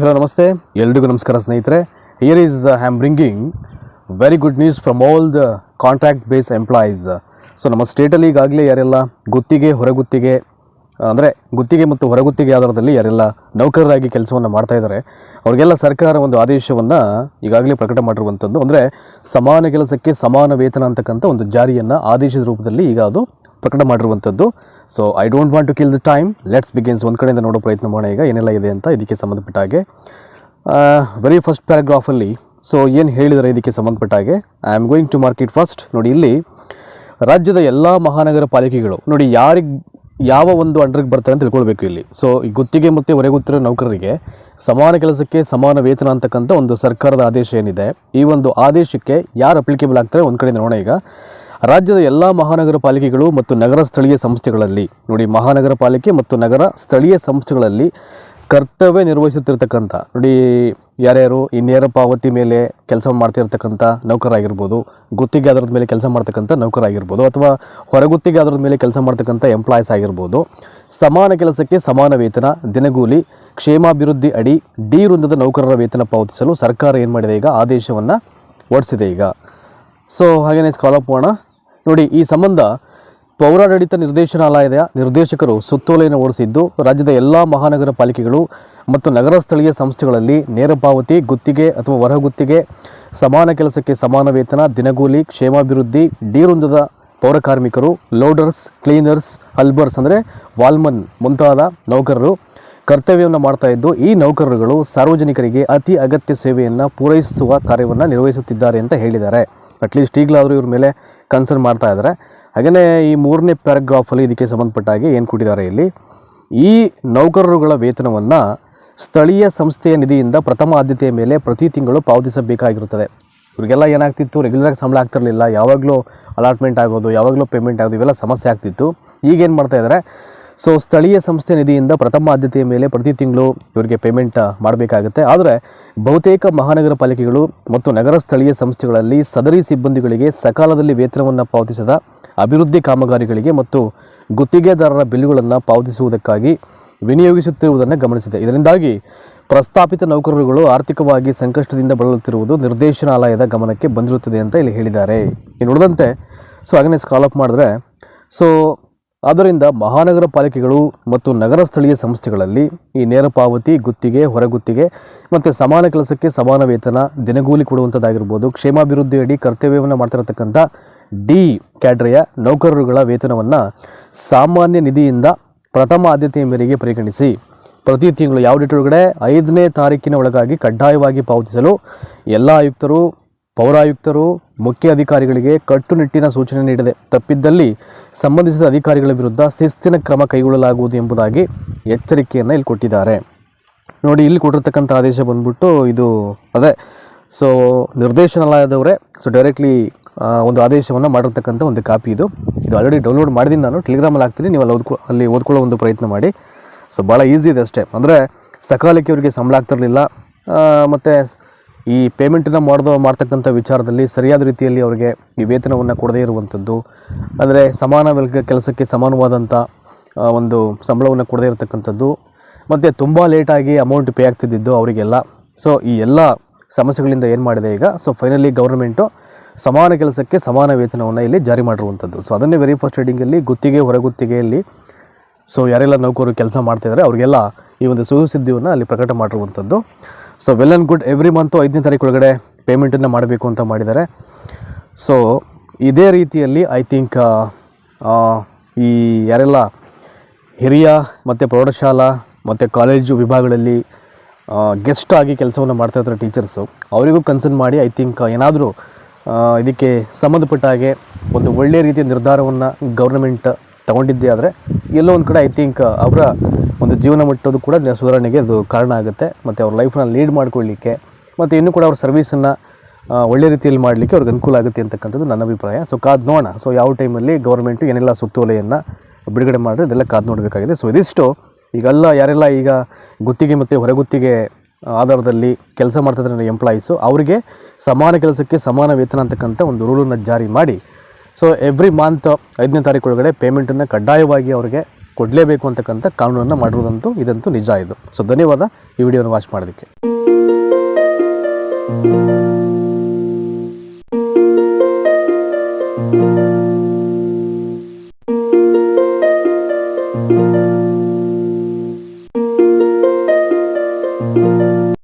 Hello ನಮಸ್ತೆ. ಎಲ್ರಿಗೂ ನಮಸ್ಕಾರ ಸ್ನೇಹಿತರೆ. Here is I am bringing very good news from all the contract base employees so ನಮ್ಮ ಸ್ಟೇಟಲ್ಲಿ ಈಗಾಗಲೇ ಯಾರೆಲ್ಲ ಗುತ್ತಿಗೆ, ಹೊರಗುತ್ತಿಗೆ, ಅಂದರೆ ಗುತ್ತಿಗೆ ಮತ್ತು ಹೊರಗುತ್ತಿಗೆ ಆಧಾರದಲ್ಲಿ ಯಾರೆಲ್ಲ ನೌಕರರಾಗಿ ಕೆಲಸವನ್ನು ಮಾಡ್ತಾ ಇದ್ದಾರೆ, ಅವರಿಗೆಲ್ಲ ಸರ್ಕಾರ ಒಂದು ಆದೇಶವನ್ನು ಈಗಾಗಲೇ ಪ್ರಕಟ ಮಾಡಿರುವಂಥದ್ದು. ಅಂದರೆ ಸಮಾನ ಕೆಲಸಕ್ಕೆ ಸಮಾನ ವೇತನ ಅಂತಕ್ಕಂಥ ಒಂದು ಜಾರಿಯನ್ನು ಆದೇಶದ ರೂಪದಲ್ಲಿ ಈಗ ಅದು ಪ್ರಕಟ ಮಾಡಿರುವಂಥದ್ದು. So I don't want to kill the time let's begins ಒಂದು ಕಡೆಯಿಂದ ನೋಡೋ ಪ್ರಯತ್ನ ಮಾಡೋಣ ಈಗ. ಏನೆಲ್ಲ ಇದೆ ಅಂತ ಇದಕ್ಕೆ ಸಂಬಂಧಪಟ್ಟ ಹಾಗೆ. ವೆರಿ ಫಸ್ಟ್ ಪ್ಯಾರಾಗ್ರಾಫಲ್ಲಿ ಸೊ ಏನು ಹೇಳಿದರೆ ಇದಕ್ಕೆ ಸಂಬಂಧಪಟ್ಟ ಹಾಗೆ? I am going to market first ನೋಡಿ, ಇಲ್ಲಿ ರಾಜ್ಯದ ಎಲ್ಲ ಮಹಾನಗರ ಪಾಲಿಕೆಗಳು, ನೋಡಿ, ಯಾರಿಗೆ, ಯಾವ ಒಂದು ಅಂಡರ್ಗೆ ಬರ್ತಾರೆ ಅಂತ ತಿಳ್ಕೊಳ್ಬೇಕು ಇಲ್ಲಿ. ಸೊ ಈ ಗುತ್ತಿಗೆ ಮತ್ತು ಹೊರಗುತ್ತಿರೋ ನೌಕರರಿಗೆ ಸಮಾನ ಕೆಲಸಕ್ಕೆ ಸಮಾನ ವೇತನ ಅಂತಕ್ಕಂಥ ಒಂದು ಸರ್ಕಾರದ ಆದೇಶ ಏನಿದೆ. ಈ ಒಂದು ಆದೇಶಕ್ಕೆ ಯಾರು ಅಪ್ಲಿಕೇಬಲ್ ಆಗ್ತಾರೆ? ಒಂದು ಕಡೆಯಿಂದ ನೋಡೋಣ ಈಗ. ರಾಜ್ಯದ ಎಲ್ಲ ಮಹಾನಗರ ಪಾಲಿಕೆಗಳು ಮತ್ತು ನಗರ ಸ್ಥಳೀಯ ಸಂಸ್ಥೆಗಳಲ್ಲಿ, ನೋಡಿ ಮಹಾನಗರ ಪಾಲಿಕೆ ಮತ್ತು ನಗರ ಸ್ಥಳೀಯ ಸಂಸ್ಥೆಗಳಲ್ಲಿ ಕರ್ತವ್ಯ ನಿರ್ವಹಿಸುತ್ತಿರ್ತಕ್ಕಂಥ, ನೋಡಿ ಯಾರ್ಯಾರು ಈ ನೇರ ಪಾವತಿ ಮೇಲೆ ಕೆಲಸ ಮಾಡ್ತಿರ್ತಕ್ಕಂಥ ನೌಕರಾಗಿರ್ಬೋದು ಗುತ್ತಿಗೆ ಆಧಾರದ ಮೇಲೆ ಕೆಲಸ ಮಾಡ್ತಕ್ಕಂಥ ನೌಕರಾಗಿರ್ಬೋದು ಅಥವಾ ಹೊರಗುತ್ತಿಗೆ ಆಧಾರದ ಮೇಲೆ ಕೆಲಸ ಮಾಡ್ತಕ್ಕಂಥ ಎಂಪ್ಲಾಯೀಸ್ ಆಗಿರ್ಬೋದು, ಸಮಾನ ಕೆಲಸಕ್ಕೆ ಸಮಾನ ವೇತನ, ದಿನಗೂಲಿ, ಕ್ಷೇಮಾಭಿವೃದ್ಧಿ ಅಡಿ, ಡಿ ವೃಂದದ ನೌಕರರ ವೇತನ ಪಾವತಿಸಲು ಸರ್ಕಾರ ಏನು ಮಾಡಿದೆ ಈಗ? ಆದೇಶವನ್ನು ಹೊರಡಿಸಿದೆ ಈಗ. ಸೊ ಹಾಗೆಯೇ ಸ್ಕಾಲಪ್ ಮಾಡೋಣ. ನೋಡಿ, ಈ ಸಂಬಂಧ ಪೌರಾಡಳಿತ ನಿರ್ದೇಶನಾಲಯದ ನಿರ್ದೇಶಕರು ಸುತ್ತೋಲೆಯನ್ನು ಹೊರಡಿಸಿದ್ದು ರಾಜ್ಯದ ಎಲ್ಲ ಮಹಾನಗರ ಪಾಲಿಕೆಗಳು ಮತ್ತು ನಗರ ಸ್ಥಳೀಯ ಸಂಸ್ಥೆಗಳಲ್ಲಿ ನೇರ ಪಾವತಿ, ಗುತ್ತಿಗೆ ಅಥವಾ ಹೊರಗುತ್ತಿಗೆ, ಸಮಾನ ಕೆಲಸಕ್ಕೆ ಸಮಾನ ವೇತನ, ದಿನಗೂಲಿ, ಕ್ಷೇಮಾಭಿವೃದ್ಧಿ ಡಿ ಪೌರಕಾರ್ಮಿಕರು ಪೌರ ಕಾರ್ಮಿಕರು, ಲೋಡರ್ಸ್, ಕ್ಲೀನರ್ಸ್ ಅಲ್ಬರ್ಸ್ ಅಂದರೆ ವಾಲ್ಮನ್ ಮುಂತಾದ ನೌಕರರು ಕರ್ತವ್ಯವನ್ನು ಮಾಡ್ತಾ ಇದ್ದು, ಈ ನೌಕರರುಗಳು ಸಾರ್ವಜನಿಕರಿಗೆ ಅತಿ ಅಗತ್ಯ ಸೇವೆಯನ್ನು ಪೂರೈಸುವ ಕಾರ್ಯವನ್ನು ನಿರ್ವಹಿಸುತ್ತಿದ್ದಾರೆ ಅಂತ ಹೇಳಿದ್ದಾರೆ. ಅಟ್ಲೀಸ್ಟ್ ಈಗಲಾದರೂ ಇವ್ರ ಮೇಲೆ ಕನ್ಸರ್ನ್ ಮಾಡ್ತಾ ಇದ್ದಾರೆ. ಹಾಗೆಯೇ ಈ ಮೂರನೇ ಪ್ಯಾರಾಗ್ರಾಫಲ್ಲಿ ಇದಕ್ಕೆ ಸಂಬಂಧಪಟ್ಟ ಹಾಗೆ ಏನು ಕೊಟ್ಟಿದ್ದಾರೆ ಇಲ್ಲಿ? ಈ ನೌಕರರುಗಳ ವೇತನವನ್ನು ಸ್ಥಳೀಯ ಸಂಸ್ಥೆಯ ನಿಧಿಯಿಂದ ಪ್ರಥಮ ಆದ್ಯತೆಯ ಮೇಲೆ ಪ್ರತಿ ತಿಂಗಳು ಪಾವತಿಸಬೇಕಾಗಿರುತ್ತದೆ. ಇವರಿಗೆಲ್ಲ ಏನಾಗ್ತಿತ್ತು? ರೆಗ್ಯುಲರಾಗಿ ಸಂಬಳ ಆಗ್ತಿರಲಿಲ್ಲ. ಯಾವಾಗಲೂ ಅಲಾಟ್ಮೆಂಟ್ ಆಗೋದು, ಯಾವಾಗಲೂ ಪೇಮೆಂಟ್ ಆಗೋದು, ಇವೆಲ್ಲ ಸಮಸ್ಯೆ ಆಗ್ತಿತ್ತು. ಈಗೇನು ಮಾಡ್ತಾ ಇದ್ದಾರೆ? ಸೊ ಸ್ಥಳೀಯ ಸಂಸ್ಥೆ ನಿಧಿಯಿಂದ ಪ್ರಥಮ ಆದ್ಯತೆಯ ಮೇಲೆ ಪ್ರತಿ ತಿಂಗಳು ಇವರಿಗೆ ಪೇಮೆಂಟ್ ಮಾಡಬೇಕಾಗುತ್ತೆ. ಆದರೆ, ಬಹುತೇಕ ಮಹಾನಗರ ಪಾಲಿಕೆಗಳು ಮತ್ತು ನಗರ ಸ್ಥಳೀಯ ಸಂಸ್ಥೆಗಳಲ್ಲಿ ಸದರಿ ಸಿಬ್ಬಂದಿಗಳಿಗೆ ಸಕಾಲದಲ್ಲಿ ವೇತನವನ್ನು ಪಾವತಿಸದ ಅಭಿವೃದ್ಧಿ ಕಾಮಗಾರಿಗಳಿಗೆ ಮತ್ತು ಗುತ್ತಿಗೆದಾರರ ಬಿಲ್ಲುಗಳನ್ನು ಪಾವತಿಸುವುದಕ್ಕಾಗಿ ವಿನಿಯೋಗಿಸುತ್ತಿರುವುದನ್ನು ಗಮನಿಸಿದೆ. ಇದರಿಂದಾಗಿ ಪ್ರಸ್ತಾಪಿತ ನೌಕರರುಗಳು ಆರ್ಥಿಕವಾಗಿ ಸಂಕಷ್ಟದಿಂದ ಬಳಲುತ್ತಿರುವುದು ನಿರ್ದೇಶನಾಲಯದ ಗಮನಕ್ಕೆ ಬಂದಿರುತ್ತದೆ ಅಂತ ಇಲ್ಲಿ ಹೇಳಿದ್ದಾರೆ. ಇನ್ನು ಉಳಿದಂತೆ ಸೊ ಹಾಗೆಯೇ ಸ್ಕಾಲಪ್ ಮಾಡಿದ್ರೆ ಸೊ ಆದ್ದರಿಂದ ಮಹಾನಗರ ಪಾಲಿಕೆಗಳು ಮತ್ತು ನಗರ ಸ್ಥಳೀಯ ಸಂಸ್ಥೆಗಳಲ್ಲಿ ಈ ನೇರ ಪಾವತಿ, ಗುತ್ತಿಗೆ, ಹೊರಗುತ್ತಿಗೆ ಮತ್ತು ಸಮಾನ ಕೆಲಸಕ್ಕೆ ಸಮಾನ ವೇತನ, ದಿನಗೂಲಿ ಕೊಡುವಂಥದ್ದಾಗಿರ್ಬೋದು ಕ್ಷೇಮಾಭಿವೃದ್ಧಿಯಡಿ ಕರ್ತವ್ಯವನ್ನು ಮಾಡ್ತಿರತಕ್ಕಂಥ ಡಿ ಕ್ಯಾಡ್ರೆಯ ನೌಕರರುಗಳ ವೇತನವನ್ನು ಸಾಮಾನ್ಯ ನಿಧಿಯಿಂದ ಪ್ರಥಮ ಆದ್ಯತೆಯ ಮೇರೆಗೆ ಪರಿಗಣಿಸಿ, ಪ್ರತಿ ತಿಂಗಳು ಯಾವ ಡೇಟ್ ಒಳಗಡೆ? ಐದನೇ ತಾರೀಕಿನ ಒಳಗಾಗಿ ಕಡ್ಡಾಯವಾಗಿ ಪಾವತಿಸಲು ಎಲ್ಲ ಆಯುಕ್ತರು ಪೌರಾಯುಕ್ತರು ಮುಖ್ಯ ಅಧಿಕಾರಿಗಳಿಗೆ ಕಟ್ಟುನಿಟ್ಟಿನ ಸೂಚನೆ ನೀಡಿದೆ ತಪ್ಪಿದ್ದಲ್ಲಿ ಸಂಬಂಧಿಸಿದ ಅಧಿಕಾರಿಗಳ ವಿರುದ್ಧ ಶಿಸ್ತಿನ ಕ್ರಮ ಕೈಗೊಳ್ಳಲಾಗುವುದು ಎಂಬುದಾಗಿ ಎಚ್ಚರಿಕೆಯನ್ನು ಇಲ್ಲಿ ಕೊಟ್ಟಿದ್ದಾರೆ. ನೋಡಿ, ಇಲ್ಲಿ ಕೊಟ್ಟಿರ್ತಕ್ಕಂಥ ಆದೇಶ ಬಂದ್ಬಿಟ್ಟು ಇದು ಅದೇ. ಸೊ ನಿರ್ದೇಶನಾಲಯದವರೇ ಸೊ ಡೈರೆಕ್ಟ್ಲಿ ಒಂದು ಆದೇಶವನ್ನು ಮಾಡಿರ್ತಕ್ಕಂಥ ಒಂದು ಕಾಪಿ ಇದು. ಇದು ಆಲ್ರೆಡಿ ಡೌನ್ಲೋಡ್ ಮಾಡಿದ್ದೀನಿ ನಾನು. ಟೆಲಿಗ್ರಾಮಲ್ಲಿ ಹಾಕ್ತೀನಿ. ನೀವು ಅಲ್ಲಿ ಓದ್ಕೊ, ಅಲ್ಲಿ ಓದ್ಕೊಳ್ಳೋ ಒಂದು ಪ್ರಯತ್ನ ಮಾಡಿ. ಸೊ ಭಾಳ ಈಸಿ ಇದೆ ಅಷ್ಟೇ. ಅಂದರೆ ಸಕಾಲಕ್ಕೆ ಅವರಿಗೆ ಸಂಬಳ ಆಗ್ತಿರಲಿಲ್ಲ ಮತ್ತು ಈ ಪೇಮೆಂಟನ್ನು ಮಾಡೋದು ಮಾಡ್ತಕ್ಕಂಥ ವಿಚಾರದಲ್ಲಿ ಸರಿಯಾದ ರೀತಿಯಲ್ಲಿ ಅವರಿಗೆ ಈ ವೇತನವನ್ನು ಕೊಡದೇ ಇರುವಂಥದ್ದು. ಅಂದರೆ ಸಮಾನ ಕೆಲಸಕ್ಕೆ ಸಮಾನವಾದಂಥ ಒಂದು ಸಂಬಳವನ್ನು ಕೊಡದೇ ಇರತಕ್ಕಂಥದ್ದು. ಮತ್ತು ತುಂಬ ಲೇಟಾಗಿ ಅಮೌಂಟ್ ಪೇ ಆಗ್ತಿದ್ದಿದ್ದು ಅವರಿಗೆಲ್ಲ. ಸೊ ಈ ಎಲ್ಲ ಸಮಸ್ಯೆಗಳಿಂದ ಏನು ಮಾಡಿದೆ ಈಗ? ಸೊ ಫೈನಲಿ ಗೌರ್ಮೆಂಟು ಸಮಾನ ಕೆಲಸಕ್ಕೆ ಸಮಾನ ವೇತನವನ್ನು ಇಲ್ಲಿ ಜಾರಿ ಮಾಡಿರುವಂಥದ್ದು. ಸೊ ಅದನ್ನೇ ವೆರಿ ಫಸ್ಟ್ ರೀಡಿಂಗಲ್ಲಿ ಗುತ್ತಿಗೆ, ಹೊರಗುತ್ತಿಗೆಯಲ್ಲಿ ಸೊ ಯಾರೆಲ್ಲ ನೌಕರರು ಕೆಲಸ ಮಾಡ್ತಿದ್ದಾರೆ ಅವರಿಗೆಲ್ಲ ಈ ಒಂದು ಸುಸುದ್ದಿಯನ್ನು ಅಲ್ಲಿ ಪ್ರಕಟ ಮಾಡಿರುವಂಥದ್ದು. So well and good every month ಐದನೇ ತಾರೀಕು ಒಳಗಡೆ ಪೇಮೆಂಟನ್ನು ಮಾಡಬೇಕು ಅಂತ ಮಾಡಿದ್ದಾರೆ. ಸೊ ಇದೇ ರೀತಿಯಲ್ಲಿ ಐ ಥಿಂಕ್ ಈ ಯಾರೆಲ್ಲ ಹಿರಿಯ ಮತ್ತು ಪ್ರೌಢಶಾಲಾ ಮತ್ತು ಕಾಲೇಜು ವಿಭಾಗಗಳಲ್ಲಿ ಗೆಸ್ಟ್ ಆಗಿ ಕೆಲಸವನ್ನು ಮಾಡ್ತಾ ಇರ್ತಾರೆ ಟೀಚರ್ಸು ಅವರಿಗೂ ಕನ್ಸರ್ನ್ ಮಾಡಿ ಐ ಥಿಂಕ್ ಏನಾದರೂ ಇದಕ್ಕೆ ಸಂಬಂಧಪಟ್ಟ ಹಾಗೆ ಒಂದು ಒಳ್ಳೆಯ ರೀತಿಯ ನಿರ್ಧಾರವನ್ನು ಗೌರ್ಮೆಂಟ್ ತಗೊಂಡಿದ್ದೇ ಆದರೆ ಎಲ್ಲೋ ಒಂದು ಕಡೆ ಐ ಥಿಂಕ್ ಅವರ ಒಂದು ಜೀವನ ಮಟ್ಟದ್ದು ಕೂಡ ಸುಧಾರಣೆಗೆ ಅದು ಕಾರಣ ಆಗುತ್ತೆ. ಮತ್ತು ಅವ್ರ ಲೈಫ್ನ ಲೀಡ್ ಮಾಡ್ಕೊಳ್ಳಿಕ್ಕೆ, ಮತ್ತು ಇನ್ನೂ ಕೂಡ ಅವ್ರ ಸರ್ವಿಸನ್ನು ಒಳ್ಳೆ ರೀತಿಯಲ್ಲಿ ಮಾಡಲಿಕ್ಕೆ ಅವ್ರಿಗೆ ಅನುಕೂಲ ಆಗುತ್ತೆ ಅಂತಕ್ಕಂಥದ್ದು ನನ್ನ ಅಭಿಪ್ರಾಯ. ಸೊ ಕಾದು ನೋಡೋಣ. ಸೊ ಯಾವ ಟೈಮಲ್ಲಿ ಗೌರ್ಮೆಂಟು ಏನೆಲ್ಲ ಸುತ್ತೋಲೆಯನ್ನು ಬಿಡುಗಡೆ ಮಾಡಿದ್ರೆ ಇದೆಲ್ಲ ಕಾದು ನೋಡಬೇಕಾಗಿದೆ. ಸೊ ಇದಿಷ್ಟು. ಈಗೆಲ್ಲ ಯಾರೆಲ್ಲ ಈಗ ಗುತ್ತಿಗೆ ಮತ್ತು ಹೊರಗುತ್ತಿಗೆ ಆಧಾರದಲ್ಲಿ ಕೆಲಸ ಮಾಡ್ತಿದ್ರೆ ಎಂಪ್ಲಾಯೀಸು ಅವರಿಗೆ ಸಮಾನ ಕೆಲಸಕ್ಕೆ ಸಮಾನ ವೇತನ ಅಂತಕ್ಕಂಥ ಒಂದು ರೂಲನ್ನು ಜಾರಿ ಮಾಡಿ ಸೊ ಎವ್ರಿ ಮಂತ್ ಐದನೇ ತಾರೀಕು ಒಳಗಡೆ ಪೇಮೆಂಟನ್ನು ಕಡ್ಡಾಯವಾಗಿ ಅವರಿಗೆ ಕೊಡಲೇಬೇಕು ಅಂತಕ್ಕಂಥ ಕಾನೂನನ್ನು ಮಾಡಿರೋದಂತೂ ಇದಂತೂ ನಿಜ ಇದು. ಸೊ ಧನ್ಯವಾದ ಈ ವಿಡಿಯೋನ ವಾಚ್ ಮಾಡೋದಕ್ಕೆ